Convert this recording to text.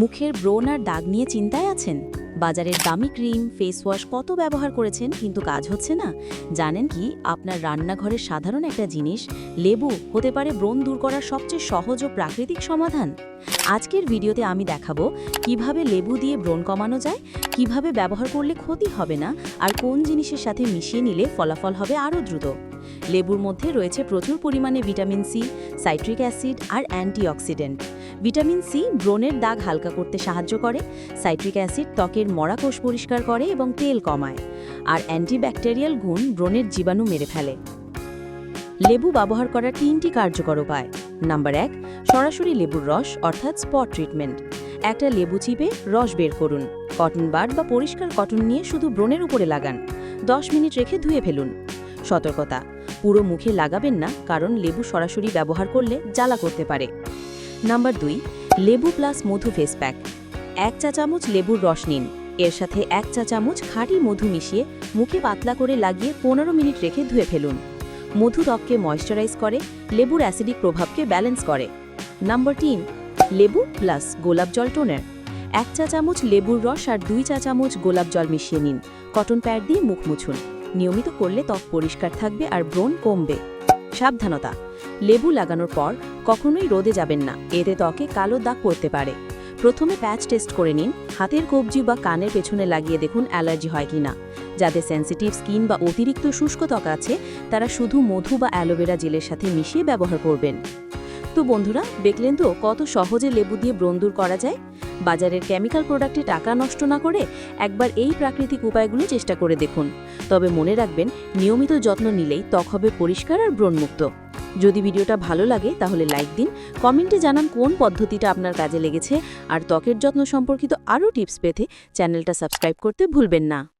মুখের ব্রণ আর দাগ নিয়ে চিন্তায় আছেন? বাজারের দামি ক্রিম ফেস ওয়াশ কত ব্যবহার করেছেন? কিন্তু কাজ হচ্ছে না। জানেন কি, আপনার রান্নাঘরের সাধারণ একটা জিনিস, লেবু হতে পারে ব্রণ দূর করার সবচেয়ে সহজ ও প্রাকৃতিক সমাধান। আজকের ভিডিওতে আমি দেখাবো কীভাবে লেবু দিয়ে ব্রণ কমানো যায়, কীভাবে ব্যবহার করলে ক্ষতি হবে না, আর কোন জিনিসের সাথে মিশিয়ে নিলে ফলাফল হবে আরও দ্রুত। লেবুর মধ্যে রয়েছে প্রচুর পরিমাণে ভিটামিন সি, সাইট্রিক অ্যাসিড আর অ্যান্টিঅক্সিডেন্ট। ভিটামিন সি ব্রণের দাগ হালকা করতে সাহায্য করে, সাইট্রিক অ্যাসিড ত্বকের মরা কোষ পরিষ্কার করে এবং তেল কমায়, আর অ্যান্টিব্যাকটেরিয়াল গুণ ব্রণের জীবাণু মেরে ফেলে। লেবু ব্যবহার করার তিনটি কার্যকর উপায়। নাম্বার এক, সরাসরি লেবুর রস অর্থাৎ স্পট ট্রিটমেন্ট। একটা লেবু চিপে রস বের করুন, কটন বাড বা পরিষ্কার কটন নিয়ে শুধু ব্রণের উপরে লাগান। দশ মিনিট রেখে ধুয়ে ফেলুন। সতর্কতা পুরো মুখে লাগাবেন না, কারণ লেবু সরাসরি ব্যবহার করলে জ্বালা করতে পারে। নাম্বার দুই, লেবু প্লাস মধু ফেস প্যাক এক চা চামচ লেবুর রস নিন। এর সাথে এক চা চামচ খাঁটি মধু মিশিয়ে মুখে পাতলা করে লাগিয়ে পনেরো মিনিট রেখে ধুয়ে ফেলুন। মধু ত্বককে ময়শ্চারাইজ করে, লেবুর অ্যাসিডিক প্রভাবকে ব্যালেন্স করে। নাম্বার তিন, লেবু প্লাস গোলাপ জল টোনার এক চা চামচ লেবুর রস আর দুই চা চামচ গোলাপ জল মিশিয়ে নিন। কটন প্যাড দিয়ে মুখ মুছুন। নিয়মিত করলে ত্বক পরিষ্কার থাকবে আর ব্রণ কমবে। সাবধানতা। লেবু লাগানোর পর কখনোই রোদে যাবেন না, এতে ত্বকে কালো দাগ পড়তে পারে। প্রথমে প্যাচ টেস্ট করে নিন, হাতের কবজি বা কানের পেছনে লাগিয়ে দেখুন অ্যালার্জি হয় কিনা। যাদের সেন্সিটিভ স্কিন বা অতিরিক্ত শুষ্ক ত্বক আছে, তারা শুধু মধু বা অ্যালোভেরা জেলের সাথে মিশিয়ে ব্যবহার করবেন। তো বন্ধুরা, দেখলেন তো কত সহজে লেবু দিয়ে ব্রণ দূর করা যায়? বাজারের কেমিক্যাল প্রোডাক্টে টাকা নষ্ট না করে একবার এই প্রাকৃতিক উপায়গুলো চেষ্টা করে দেখুন। তবে মনে রাখবেন, নিয়মিত যত্ন নিলেই ত্বক হবে পরিষ্কার আর ব্রণমুক্ত। যদি ভিডিওটা ভালো লাগে, তাহলে লাইক দিন, কমেন্টে জানান কোন পদ্ধতিটা আপনার কাজে লেগেছে, আর ত্বকের যত্ন সম্পর্কিত আরও টিপস পেতে চ্যানেলটা সাবস্ক্রাইব করতে ভুলবেন না।